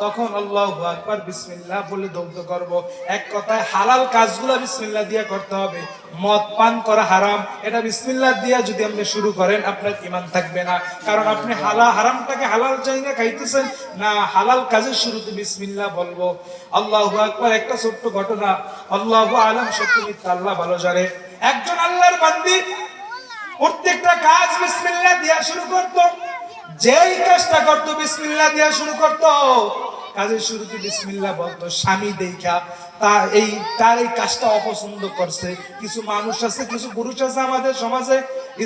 তখন আল্লাহু আকবার বিসমিল্লাহ বলে দৌত করব। এক কথায় হালাল কাজগুলো বিসমিল্লাহ দিয়ে করতে হবে। মদ পান করা হারাম। এটা বিসমিল্লাহ দিয়ে যদি আপনি শুরু করেন, আপনার ইমান থাকবে না। কারণ আপনি হালা হারামটাকে হালাল চাই না খাইতেছেন। না, হালাল কাজের শুরুতে বিসমিল্লাহ বলব। আল্লাহু আকবার একটা ছোট্ট ঘটনা। আল্লাহু আলম সত্য আল্লাহ ভালো জানে। একজন আল্লাহর বান্দি প্রত্যেকটা কাজ বিসমিল্লাহ দিয়া শুরু করতো। যেই কাজটা করতো, বিসমিল্লাহ দিয়া শুরু করতো। কাজের শুরুতে বিসমিল্লা বলতো স্বামী দেখা, তা এই, তার এই কাজটা অপছন্দ করছে। কিছু মানুষ আছে, কিছু পুরুষ আছে আমাদের সমাজে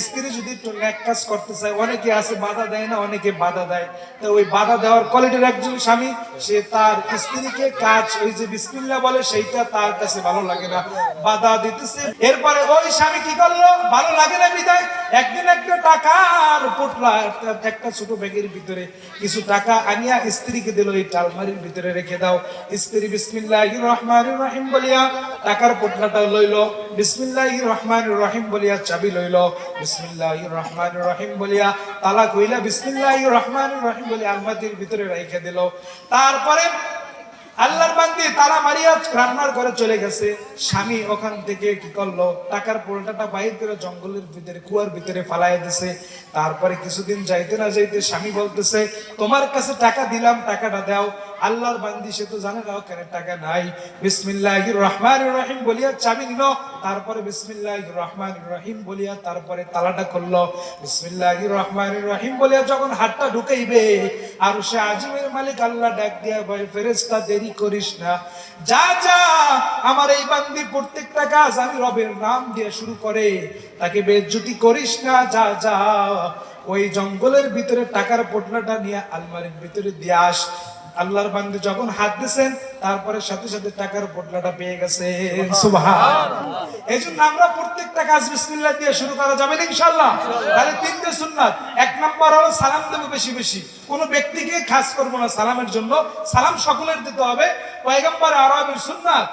স্ত্রী যদি একটু ন্যাক কাজ করতে চায়, অনেকে আছে বাধা দেয় না, অনেকে বাধা দেয়। তো ওই বাধা দেওয়ার কোয়ালিটির একজন স্বামী, সে তার স্ত্রীকে কাজ, ওই যে বিসমিল্লাহ বলে, সেইটা তার কাছে ভালো লাগে না। বাধা দিতেছে। এরপরে ওই স্বামী কি করল? ভালো লাগে না বিদায়? একদিন একটা টাকার পোটলা, একটা- ছোট ব্যাগের ভিতরে কিছু টাকা আনিয়া স্ত্রীকে দিল, এই টালমারির ভিতরে রেখে দাও। স্ত্রী বিসমিল্লাহ রহমান রহিম বলিয়া টাকার পোটলাটা লইল। বিসমিল্লাহ রহমান রহিম বলিয়া চাবি লইল। বিসমিল্লাহ রহমান রহিম বলিয়া তালা কইলা বিসমিল্লাহ রহমান রহিম বলিয়া আলমাতির ভিতরে রেখে দিল। তারপরে আল্লাহর বান্দি তালা মারিয়া রান্নার ঘরে চলে গেছে। স্বামী ওখান থেকে কি করল? টাকার পোলটাটা বাইর করে জঙ্গলের ভিতরে, কুয়ার ভিতরে ফালাই দিছে। তারপরে কিছুদিন যাইতে না যাইতে স্বামী বলতেছে, তোমার কাছে টাকা দিলাম, টাকাটা দাও। আল্লাহর বান্দি, সে তো জানে না ওখানে টাকা নাই। বিসমিল্লাহ রহমান রহিম বলিয়া চাবি নিল তারপরে বিসমিল্লাহ রহমান রহিম বলিয়া তারপরে তালাটা করল। বিসমিল্লাহ রহমান রহিম বলিয়া যখন হাতটা ঢুকাইবে, আর সে আজিমের মালিক আল্লাহ ডাক দিয়া ভাই ফেরেস্তা দেরি করিস না। যা যা, আমার এই বান্দির প্রত্যেকটা কাজ আমি রবের নাম দিয়ে শুরু করে। তাকে বেজ্জুতি করিস না, যা যা। ওই জঙ্গলের ভিতরে টাকার পোটলাটা নিয়ে আলমারির ভিতরে দিয়ে আস। আল্লাহর বান্দি যখন হাত দিছেন তারপরে সাথে সাথে টাকার বদলাটা পেয়ে গেছে। এই জন্য আমরা প্রত্যেকটা কাজ বিসমিল্লাহ দিয়ে শুরু করা যাবে না ইনশাল্লাহ তাহলে তিনটে সুন্নাত। এক নম্বর হলো সালাম দেবো বেশি বেশি। কোনো ব্যক্তিকে খাস করব না সালামের জন্য। সালাম সকলের দিতে হবে। পয়গম্বর আরবের সুন্নাত